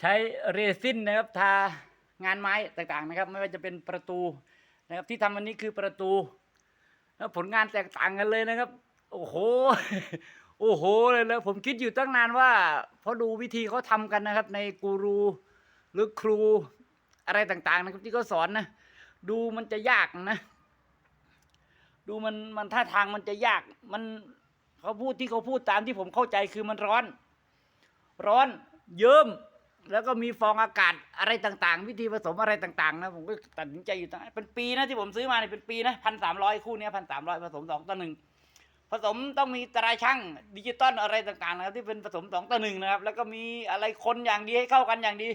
ใช้เรซินนะครับทางานไม้ต่างๆนะครับ ไม่ว่าจะเป็นประตูนะครับที่ทำวันนี้คือประตูแล้วผลงานแตกต่างกันเลยนะครับ โอ้โหโอ้โหเลยแล้วผมคิดอยู่ตั้งนานว่าเพราะดูวิธีเขาทำกันนะครับ ในกูรูหรือครูอะไรต่างๆนะครับที่เขาสอนนะดูมันจะยากนะ ดูมันมันท่าทางมันจะยากมันเขาพูดที่เขาพูดตามที่ผมเข้าใจคือมันร้อน ร้อน เยิ้มแล้วก็มีฟองอากาศอะไรต่างๆ วิธีผสมอะไรต่างๆ นะ ผมก็ตัดสินใจอยู่ตั้งเป็นปีนะที่ผมซื้อมาเนี่ยเป็นปีนะพันสามร้อยคู่เนี้ยพันสามร้อยผสมสองต่อหนึ่งผสมต้องมีตราช่างดิจิตอลอะไรต่างๆนะครับที่เป็นผสมสองต่อหนึ่งนะครับ แล้วก็มีอะไรคนอย่างดีให้เข้ากันอย่างดี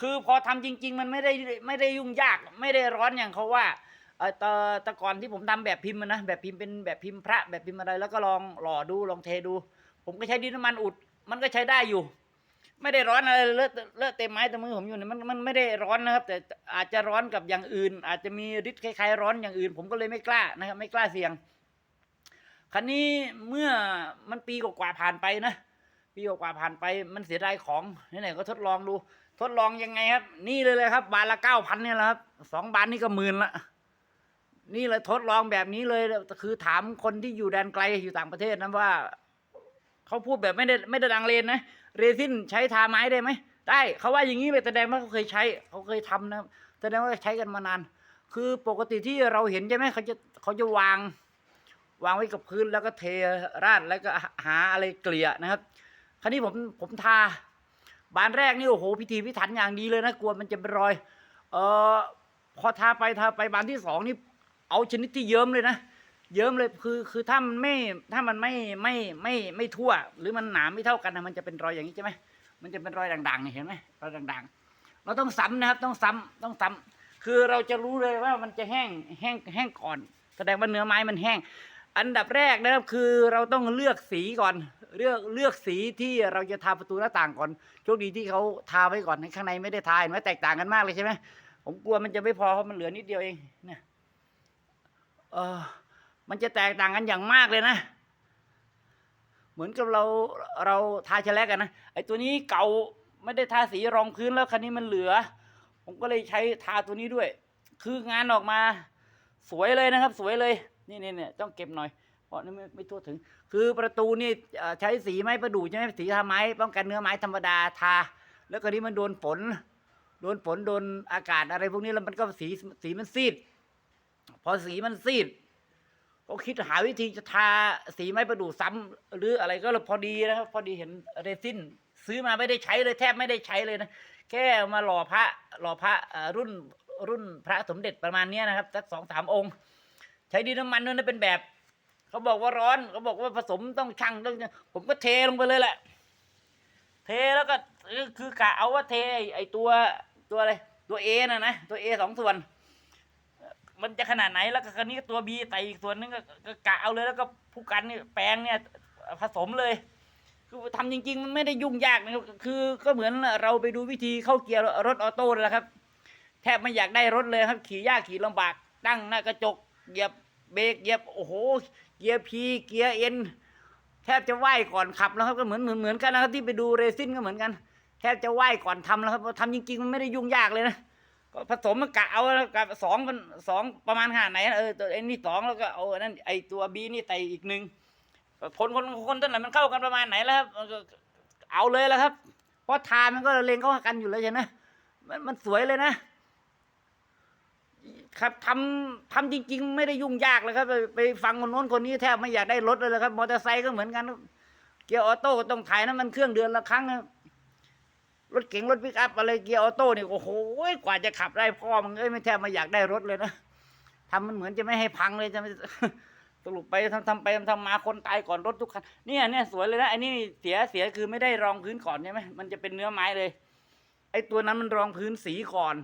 คือพอทำจริง ๆ มันไม่ได้ไม่ได้ยุ่งยากไม่ได้ร้อนอย่างเขาว่าเออต่แต่ก่อนที่ผมทำแบบพิมพ์นะแบบพิมพ์เป็นแบบพิมพ์พระแบบพิมพ์อะไรแล้วก็ลองหล่อดูลองเทดู ผมก็ใช้ดินน้ำมันอุด มันก็ใช้ได้อยู่ ไม่ได้ร้อนอะไรเลอะเลอะเต็มไม้เต็มมือผมอยู่เนี่ยมันมันไม่ได้ร้อนนะครับ แต่อาจจะร้อนกับอย่างอื่น อาจจะมีฤทธิ์คล้ายๆร้อนอย่างอื่น ผมก็เลยไม่กล้านะครับ ไม่กล้าเสี่ยงครั้นี้เมื่อมันปีกว่าผ่านไปนะปีกว่าผ่านไปมันเสียดายของไหนๆก็ทดลองดู ทดลองยังไงครับ นี่เลยเลยครับ บานละเก้าพันเนี่ยแหละครับสองบานนี่ก็หมื่นละนี่เลยทดลองแบบนี้เลยคือถามคนที่อยู่แดนไกลอยู่ต่างประเทศนะว่าเขาพูดแบบไม่ได้ไม่ได้ดังเลนนะ เรซินใช้ทาไม้ได้ไหมได้เขาว่าอย่างนี้เลยแสดงว่าเขาเคยใช้เขาเคยทำนะแสดงว่าใช้กันมานาน คือปกติที่เราเห็นใช่ไหมเขาจะเขาจะวาง วางไว้กับพื้นแล้วก็เทราดแล้วก็หาอะไรเกลี่ยนะครับ คราวนี้ผมผมทาบานแรกนี่โอ้โหพิธีพิถันอย่างดีเลยนะกลัวมันจะเป็นรอย เออพอทาไปทาไปบานที่สองนี่เอาชนิดที่เยิ้มเลยนะ เยิ้มเลยคือคือถ้ามันไม่ถ้ามันไม่ไม่ไม่ไม่ทั่ว หรือมันหนาไม่เท่ากันนะมันจะเป็นรอยอย่างนี้ใช่ไหมมันจะเป็นรอยด่างๆนี่เห็นไหมรอยด่างๆ เราต้องซ้ำนะครับต้องซ้ำต้องซ้ำคือเราจะรู้เลยว่ามันจะแห้งแห้งแห้งก่อน แสดงว่าเนื้อไม้มันแห้ง อันดับแรกนะครับคือเราต้องเลือกสีก่อน เลือกเลือกสีที่เราจะทาประตูหน้าต่างก่อนโชคดีที่เขาทาไว้ก่อนข้างในไม่ได้ทาเห็นไหมแตกต่างกันมากเลยใช่ไหมผมกลัวมันจะไม่พอเพราะมันเหลือนิดเดียวเองเนี่ยเออ มันจะแตกต่างกันอย่างมากเลยนะ เหมือนกับเราเราทาแฉลกกันนะไอ้ตัวนี้เก่าไม่ได้ทาสีรองพื้นแล้วคันนี้มันเหลือ ผมก็เลยใช้ทาตัวนี้ด้วย คืองานออกมา สวยเลยนะครับ สวยเลยนี่นี่เนี่ยต้องเก็บหน่อยเพราะนี่ไม่ไม่ทั่วถึง คือประตูนี่ใช้สีไม้ประดู่ใช่ไหมสีทาไม้ป้องกันเนื้อไม้ธรรมดาทา แล้วก็นี้มันโดนฝนโดนฝนโดนอากาศอะไรพวกนี้แล้วมันก็สีสีมันซีด พอสีมันซีด ก็คิดหาวิธีจะทาสีไม้ประดู่ซ้ำหรืออะไรก็เลยพอดีนะครับ พอดีเห็นเรซินซื้อมาไม่ได้ใช้เลยแทบไม่ได้ใช้เลยนะแค่มาหล่อพระหล่อพระรุ่นรุ่นพระสมเด็จประมาณนี้นะครับสักสองสามองค์ ใช้ดินน้ำมันด้วยนะเป็นแบบ เขาบอกว่าร้อนเขาบอกว่าผสมต้องชั่งต้องผมก็เทลงไปเลยแหละ เทแล้วก็คือกะเอาว่าเทไอตัวตัวอะไรตัวเอนะนะตัวเอสองส่วน มันจะขนาดไหนแล้วก็ครนี้ก็ตัวบีใส่อีกส่วนนึงก็ก็กะเอาเลยแล้วก็ผู้กันเนี่ยแปลงเนี่ยผสมเลย คือทำจริง ๆ มันไม่ได้ยุ่งยากนะครับคือก็เหมือนเราไปดูวิธีเข้าเกียร์รถออโต้เลยแหละครับ แทบไม่อยากได้รถเลยครับ ขี่ยากขี่ลำบากตั้งหน้ากระจกเหยียบเบรกเหยียบโอ้โหเกียร์พีเกียร์เอ็นแทบจะไหว้ก่อนขับแล้วครับก็เหมือนเหมือนเหมือนกันนะครับที่ไปดูเรซินก็เหมือนกัน แทบจะไหว้ก่อนทำแล้วครับทำจริงๆมันไม่ได้ยุ่งยากเลยนะ ก็ผสมมันกะเอาแล้วกับสองมันสองประมาณขนาดไหนเออตัวไอ้นี่สองแล้วก็เอาอันนั่นไอ้ตัวบีนี่ใส่อีกหนึ่งคนคนคนต้นไหนมันเข้ากันประมาณไหนแล้วครับเอาเลยแล้วครับ เพราะทานมันก็เลงเข้ากันอยู่แล้วใช่ไหมมันมันสวยเลยนะ ครับทำทำจริง ๆ ไม่ได้ยุ่งยากเลยครับ ไปไปฟังคนโน้นคนนี้แทบไม่อยากได้รถเลยละครับมอเตอร์ไซค์ก็เหมือนกันเกียร์ออโต้ก็ต้องถ่ายน้ำมันเครื่องเดือนละครั้งนะ รถเก๋งรถปิกอัพอะไรเกียร์ออโต้นี่โอ้โหกว่าจะขับได้พ่อมันเอ้ยไม่แทบไม่อยากได้รถเลยนะทำมันเหมือนจะไม่ให้พังเลยจะไม่สรุปไปทำทำไปทำทำมาคนตายก่อนรถทุกคันเนี่ยเนี่ยสวยเลยนะไอ้นี่เสียเสียคือไม่ได้รองพื้นก่อนใช่ไหมมันจะเป็นเนื้อไม้เลย ไอ้ตัวนั้นมันรองพื้นสีก่อน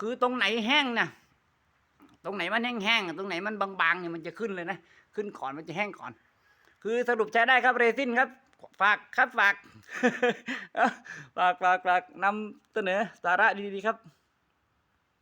คือตรงไหนแห้งนะตรงไหนมันแห้งๆตรงไหนมันบางๆเนี่ยมันจะขึ้นเลยนะขึ้นก่อนมันจะแห้งก่อน คือสรุปใช้ได้ครับเรซินครับ ฝากครับฝากฝากฝากฝากนำเสนอสาระดีๆครับ